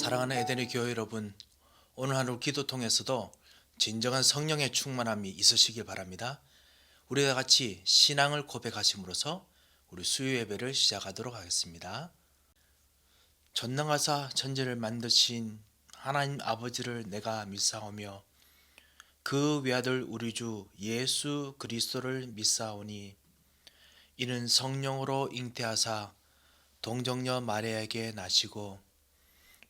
사랑하는 에덴의 교회 여러분, 오늘 하루 기도 통해서도 진정한 성령의 충만함이 있으시길 바랍니다. 우리가 같이 신앙을 고백하심으로써 우리 수요 예배를 시작하도록 하겠습니다. 전능하사 천지를 만드신 하나님 아버지를 내가 믿사오며 그 외아들 우리 주 예수 그리스도를 믿사오니 이는 성령으로 잉태하사 동정녀 마리아에게 나시고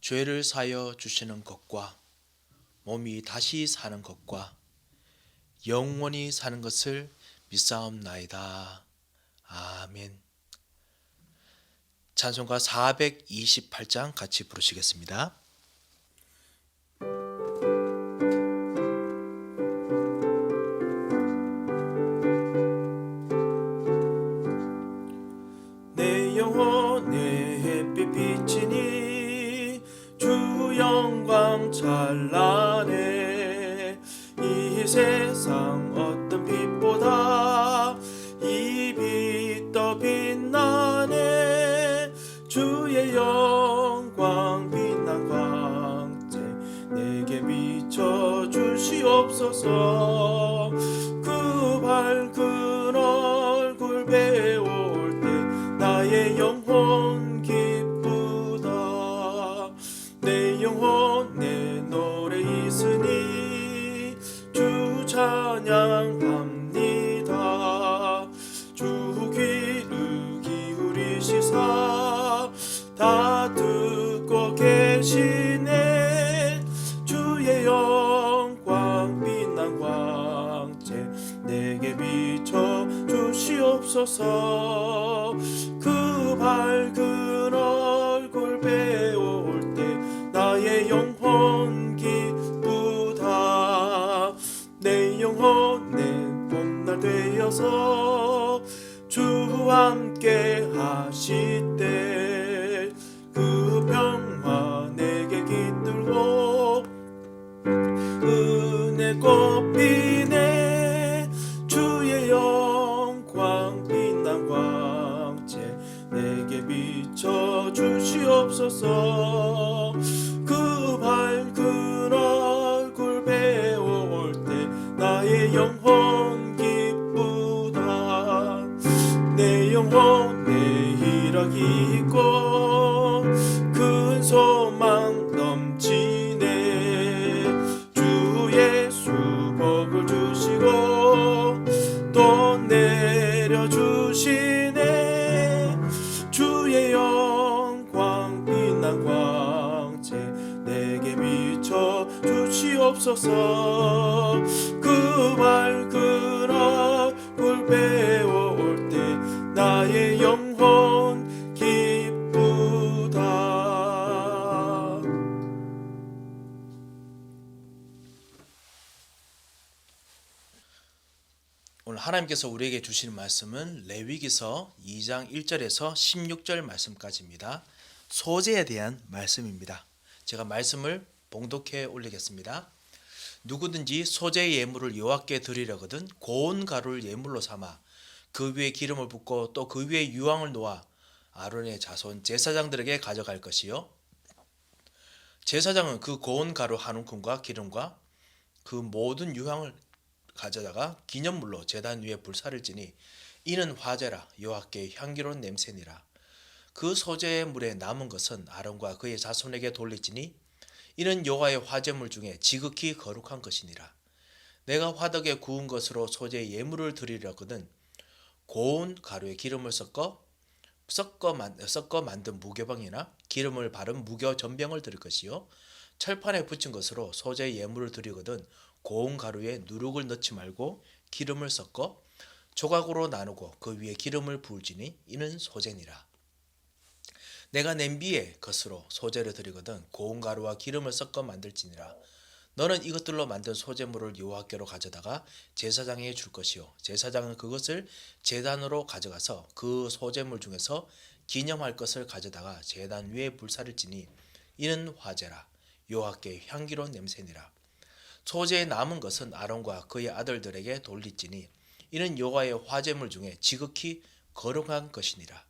죄를 사여 주시는 것과 몸이 다시 사는 것과 영원히 사는 것을 믿사옵나이다. 아멘. 찬송가 428장 같이 부르시겠습니다. 내영 주시옵소서 그 밝은 얼굴 배울 때 나의 영혼 기쁘다 오늘 하나님께서 우리에게 주시는 말씀은 레위기서 2장 1절에서 16절 말씀까지입니다. 소재에 대한 말씀입니다. 제가 말씀을 봉독해 올리겠습니다. 누구든지 소재의 예물을 여호와께 드리려거든 고운 가루를 예물로 삼아 그 위에 기름을 붓고 또 그 위에 유황을 놓아 아론의 자손 제사장들에게 가져갈 것이요 제사장은 그 고운 가루 한 움큼과 기름과 그 모든 유황을 가져다가 기념물로 제단 위에 불사를 지니 이는 화제라 여호와께 향기로운 냄새니라 그 소재의 물에 남은 것은 아론과 그의 자손에게 돌리지니 이는 여호와의 화제물 중에 지극히 거룩한 것이니라. 내가 화덕에 구운 것으로 소재의 예물을 드리려거든 고운 가루에 기름을 섞어 섞어, 만, 섞어 만든 무교병이나 기름을 바른 무교 전병을 드릴 것이요. 철판에 붙인 것으로 소재의 예물을 드리거든 고운 가루에 누룩을 넣지 말고 기름을 섞어 조각으로 나누고 그 위에 기름을 부을지니 이는 소재니라 내가 냄비에 것으로 소재를 드리거든 고운 가루와 기름을 섞어 만들지니라. 너는 이것들로 만든 소재물을 여호와께로 가져다가 제사장에게 줄 것이요. 제사장은 그것을 제단으로 가져가서 그 소재물 중에서 기념할 것을 가져다가 제단 위에 불사를 지니 이는 화제라. 여호와께 향기로운 냄새니라. 소재에 남은 것은 아론과 그의 아들들에게 돌리지니 이는 여호와의 화제물 중에 지극히 거룩한 것이니라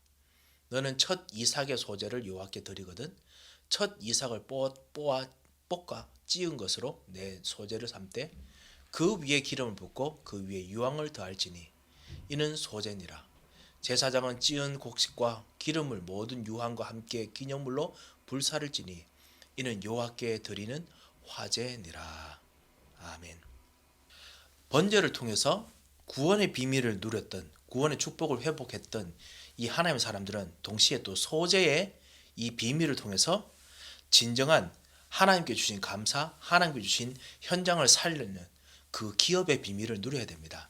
너는 첫 이삭의 소재를 여호와께 드리거든. 첫 이삭을 뽑아, 뽑아 볶아 찌은 것으로 내 소재를 삼되 그 위에 기름을 붓고 그 위에 유황을 더할지니 이는 소재니라. 제사장은 찌은 곡식과 기름을 모든 유황과 함께 기념물로 불사를 지니 이는 여호와께 드리는 화제니라. 아멘. 번제를 통해서 구원의 비밀을 누렸던 구원의 축복을 회복했던 이 하나님의 사람들은 동시에 또 소재의 이 비밀을 통해서 진정한 하나님께 주신 감사, 하나님께 주신 현장을 살리는 그 기업의 비밀을 누려야 됩니다.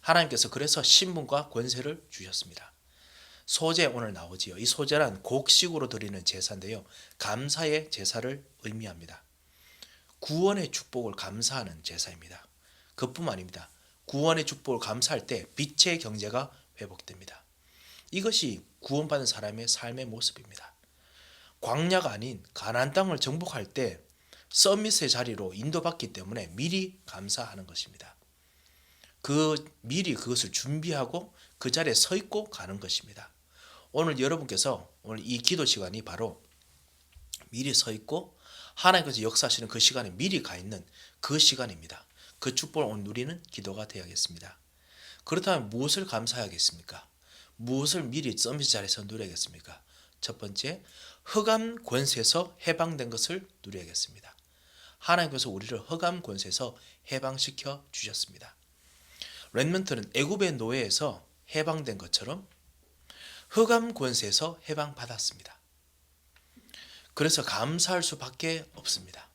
하나님께서 그래서 신분과 권세를 주셨습니다. 소재 오늘 나오지요. 이 소재란 곡식으로 드리는 제사인데요. 감사의 제사를 의미합니다. 구원의 축복을 감사하는 제사입니다. 그뿐만 아닙니다. 구원의 축복을 감사할 때 빛의 경제가 회복됩니다. 이것이 구원받은 사람의 삶의 모습입니다. 광야가 아닌 가나안 땅을 정복할 때 서밋의 자리로 인도받기 때문에 미리 감사하는 것입니다. 그 미리 그것을 준비하고 그 자리에 서 있고 가는 것입니다. 오늘 여러분께서 오늘 이 기도 시간이 바로 미리 서 있고 하나님께서 역사하시는 그 시간에 미리 가 있는 그 시간입니다. 그 축복을 오늘 누리는 기도가 되어야겠습니다. 그렇다면 무엇을 감사하겠습니까? 무엇을 미리 서밋 자리에서 누려야겠습니까? 첫 번째, 흑암 권세에서 해방된 것을 누려야겠습니다. 하나님께서 우리를 흑암 권세에서 해방시켜 주셨습니다. red먼트는 애굽의 노예에서 해방된 것처럼 흑암 권세에서 해방받았습니다. 그래서 감사할 수밖에 없습니다.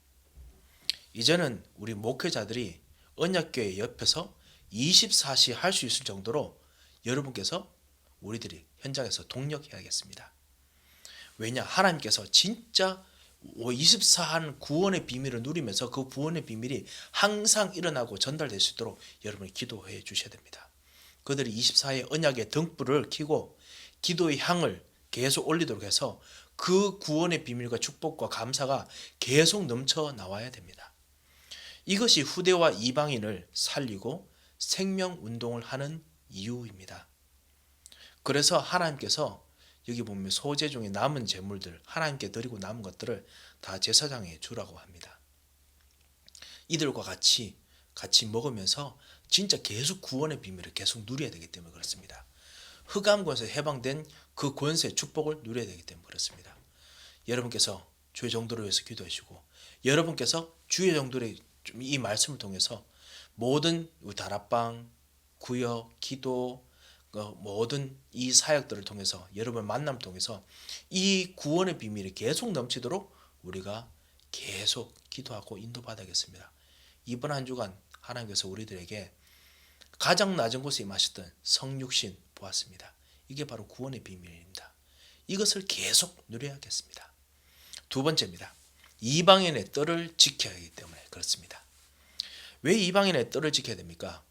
이제는 우리 목회자들이 언약교회 옆에서 24시 할 수 있을 정도로 여러분께서 우리들이 현장에서 동력해야겠습니다. 왜냐? 하나님께서 진짜 24한 구원의 비밀을 누리면서 그 구원의 비밀이 항상 일어나고 전달될 수 있도록 여러분이 기도해 주셔야 됩니다. 그들이 24의 언약의 등불을 켜고 기도의 향을 계속 올리도록 해서 그 구원의 비밀과 축복과 감사가 계속 넘쳐 나와야 됩니다. 이것이 후대와 이방인을 살리고 생명 운동을 하는 이유입니다. 그래서 하나님께서 여기 보면 소재 중에 남은 재물들 하나님께 드리고 남은 것들을 다 제사장에 주라고 합니다. 이들과 같이 같이 먹으면서 진짜 계속 구원의 비밀을 계속 누려야 되기 때문에 그렇습니다. 흑암 권세 해방된 그 권세 축복을 누려야 되기 때문에 그렇습니다. 여러분께서 주의 정도를 위해서 기도해 주고 여러분께서 주의 정도의 이 말씀을 통해서 모든 다락방, 구역, 기도, 그 모든 이 사역들을 통해서 여러분 만남 통해서 이 구원의 비밀이 계속 넘치도록 우리가 계속 기도하고 인도받아야겠습니다. 이번 한 주간 하나님께서 우리들에게 가장 낮은 곳에 임하셨던 성육신 보았습니다. 이게 바로 구원의 비밀입니다. 이것을 계속 누려야겠습니다. 두 번째입니다. 이방인의 뜰을 지켜야 하기 때문에 그렇습니다. 왜 이방인의 뜰을 지켜야 됩니까?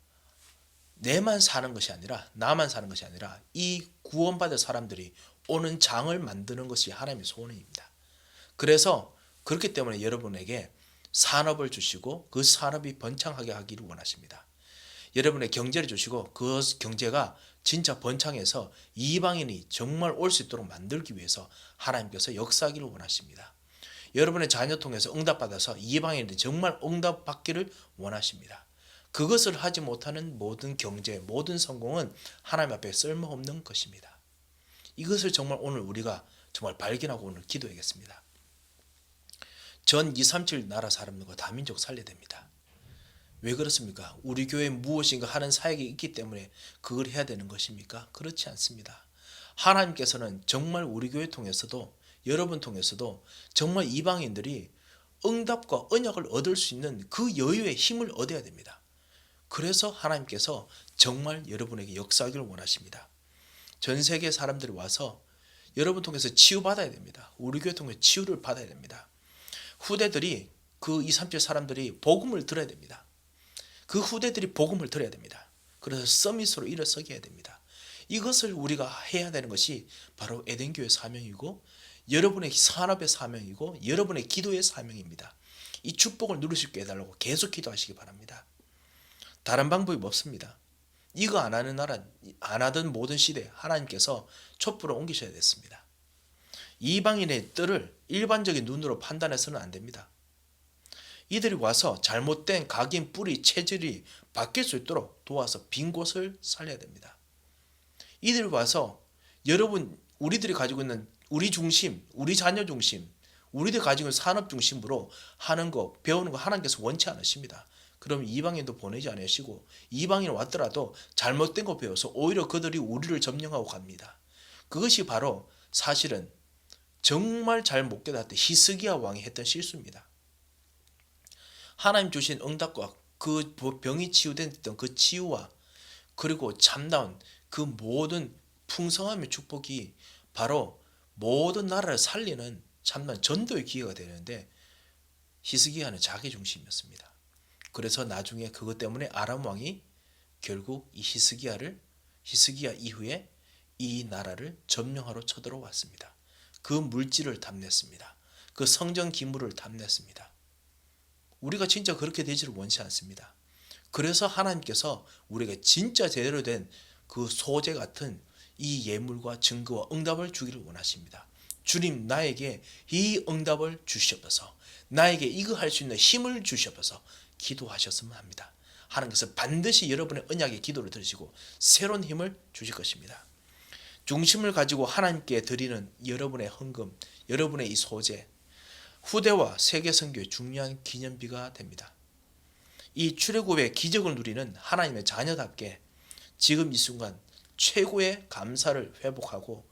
내만 사는 것이 아니라 나만 사는 것이 아니라 이 구원받을 사람들이 오는 장을 만드는 것이 하나님의 소원입니다. 그래서 그렇기 때문에 여러분에게 산업을 주시고 그 산업이 번창하게 하기를 원하십니다. 여러분의 경제를 주시고 그 경제가 진짜 번창해서 이방인이 정말 올 수 있도록 만들기 위해서 하나님께서 역사하기를 원하십니다. 여러분의 자녀 통해서 응답받아서 이방인들이 정말 응답받기를 원하십니다. 그것을 하지 못하는 모든 경제, 모든 성공은 하나님 앞에 쓸모없는 것입니다. 이것을 정말 오늘 우리가 정말 발견하고 오늘 기도하겠습니다. 전 237 나라 사람들과 다민족 살려야 됩니다. 왜 그렇습니까? 우리 교회 무엇인가 하는 사역이 있기 때문에 그걸 해야 되는 것입니까? 그렇지 않습니다. 하나님께서는 정말 우리 교회 통해서도 여러분 통해서도 정말 이방인들이 응답과 언약을 얻을 수 있는 그 여유의 힘을 얻어야 됩니다. 그래서 하나님께서 정말 여러분에게 역사하기를 원하십니다. 전 세계 사람들이 와서 여러분 통해서 치유받아야 됩니다. 우리 교회 통해 치유를 받아야 됩니다. 후대들이 그 237 사람들이 복음을 들어야 됩니다. 그 후대들이 복음을 들어야 됩니다. 그래서 서밋으로 일어서게 해야 됩니다. 이것을 우리가 해야 되는 것이 바로 에덴교의 사명이고 여러분의 산업의 사명이고 여러분의 기도의 사명입니다. 이 축복을 누릴 수 있게 해달라고 계속 기도하시기 바랍니다. 다른 방법이 없습니다. 이거 안 하는 나라, 안 하던 모든 시대 하나님께서 촛불을 옮기셔야 됐습니다. 이방인의 뜰을 일반적인 눈으로 판단해서는 안 됩니다. 이들이 와서 잘못된 각인 뿌리 체질이 바뀔 수 있도록 도와서 빈 곳을 살려야 됩니다. 이들이 와서 여러분 우리들이 가지고 있는 우리 중심, 우리 자녀 중심, 우리들 가지고 있는 산업 중심으로 하는 거 배우는 거 하나님께서 원치 않으십니다. 그럼 이방인도 보내지 않으시고 이방인 왔더라도 잘못된 거 배워서 오히려 그들이 우리를 점령하고 갑니다. 그것이 바로 사실은 정말 잘 못 깨닫던 히스기야 왕이 했던 실수입니다. 하나님 주신 응답과 그 병이 치유됐던 그 치유와 그리고 참다운 그 모든 풍성함의 축복이 바로 모든 나라를 살리는 참난 전도의 기회가 되는데 히스기야는 자기 중심이었습니다. 그래서 나중에 그것 때문에 아람 왕이 결국 이 히스기야를 히스기야 이후에 이 나라를 점령하러 쳐들어왔습니다. 그 물질을 탐냈습니다. 그 성전 기물을 탐냈습니다. 우리가 진짜 그렇게 되지를 원치 않습니다. 그래서 하나님께서 우리에게 진짜 제대로 된 그 소재 같은 이 예물과 증거와 응답을 주기를 원하십니다. 주님 나에게 이 응답을 주시옵소서. 나에게 이거 할 수 있는 힘을 주시옵소서. 기도하셨으면 합니다. 하나님께서 반드시 여러분의 언약의 기도를 들으시고 새로운 힘을 주실 것입니다. 중심을 가지고 하나님께 드리는 여러분의 헌금, 여러분의 이 소재, 후대와 세계 선교의 중요한 기념비가 됩니다. 이 출애굽의 기적을 누리는 하나님의 자녀답게 지금 이 순간 최고의 감사를 회복하고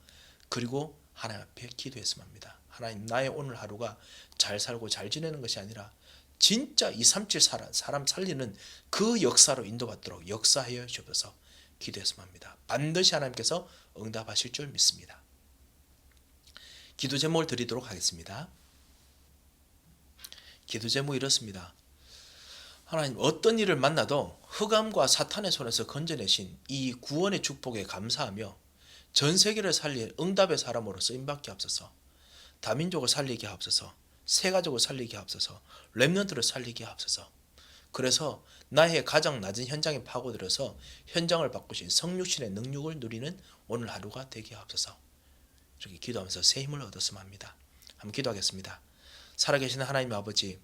그리고 하나님 앞에 기도했으면 합니다. 하나님 나의 오늘 하루가 잘 살고 잘 지내는 것이 아니라 진짜 237 사람, 사람 살리는 그 역사로 인도받도록 역사하여 주셔서 기도했으면 합니다. 반드시 하나님께서 응답하실 줄 믿습니다. 기도 제목을 드리도록 하겠습니다. 기도 제목 이렇습니다. 하나님 어떤 일을 만나도 흑암과 사탄의 손에서 건져내신 이 구원의 축복에 감사하며 전 세계를 살릴 응답의 사람으로 쓰임받게 하옵소서. 다민족을 살리게 하옵소서. 세 가족을 살리게 하옵소서. 렘넌트를 살리게 하옵소서. 그래서 나의 가장 낮은 현장에 파고들어서 현장을 바꾸신 성육신의 능력을 누리는 오늘 하루가 되게 하옵소서. 이렇게 기도하면서 새 힘을 얻었으면 합니다. 한번 기도하겠습니다. 살아계신 하나님 아버지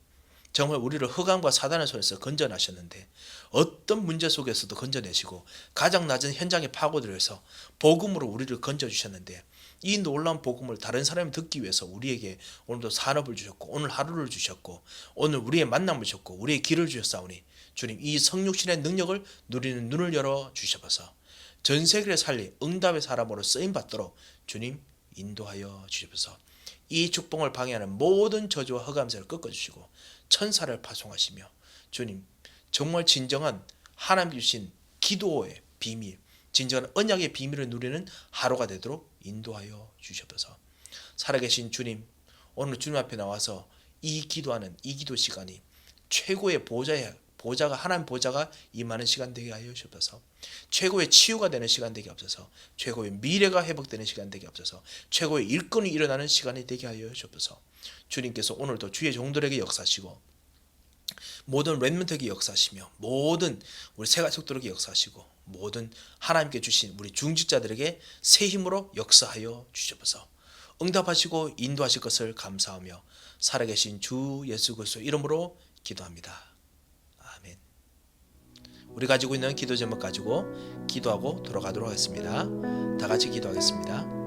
정말 우리를 흑암과 사단의 손에서 건져나셨는데 어떤 문제 속에서도 건져내시고 가장 낮은 현장에 파고들여서 복음으로 우리를 건져주셨는데 이 놀라운 복음을 다른 사람이 듣기 위해서 우리에게 오늘도 산업을 주셨고 오늘 하루를 주셨고 오늘 우리의 만남을 주셨고 우리의 길을 주셨사오니 주님 이 성육신의 능력을 누리는 눈을 열어 주셔서 전 세계를 살리 응답의 사람으로 쓰임 받도록 주님 인도하여 주셔서 이 축복을 방해하는 모든 저주와 흑암세를 꺾어 주시고 천사를 파송하시며 주님 정말 진정한 하나님 주신 기도의 비밀 진정한 언약의 비밀을 누리는 하루가 되도록 인도하여 주셔서 살아계신 주님 오늘 주님 앞에 나와서 이 기도하는 이 기도 시간이 최고의 보좌의 보좌가 하나님 보좌가 임하는 시간 되게 하여 주옵소서. 최고의 치유가 되는 시간 되게 없어서 최고의 미래가 회복되는 시간 되게 없어서 최고의 일꾼이 일어나는 시간이 되게 하여 주옵소서. 주님께서 오늘도 주의 종들에게 역사하시고 모든 렘먼트에게 역사하시며 모든 우리 세가족들에게 역사하시고 모든 하나님께 주신 우리 중직자들에게 새 힘으로 역사하여 주시옵소서. 응답하시고 인도하실 것을 감사하며 살아계신 주 예수 그리스도 이름으로 기도합니다. 아멘. 우리 가지고 있는 기도 제목 가지고 기도하고 돌아가도록 하겠습니다. 다 같이 기도하겠습니다.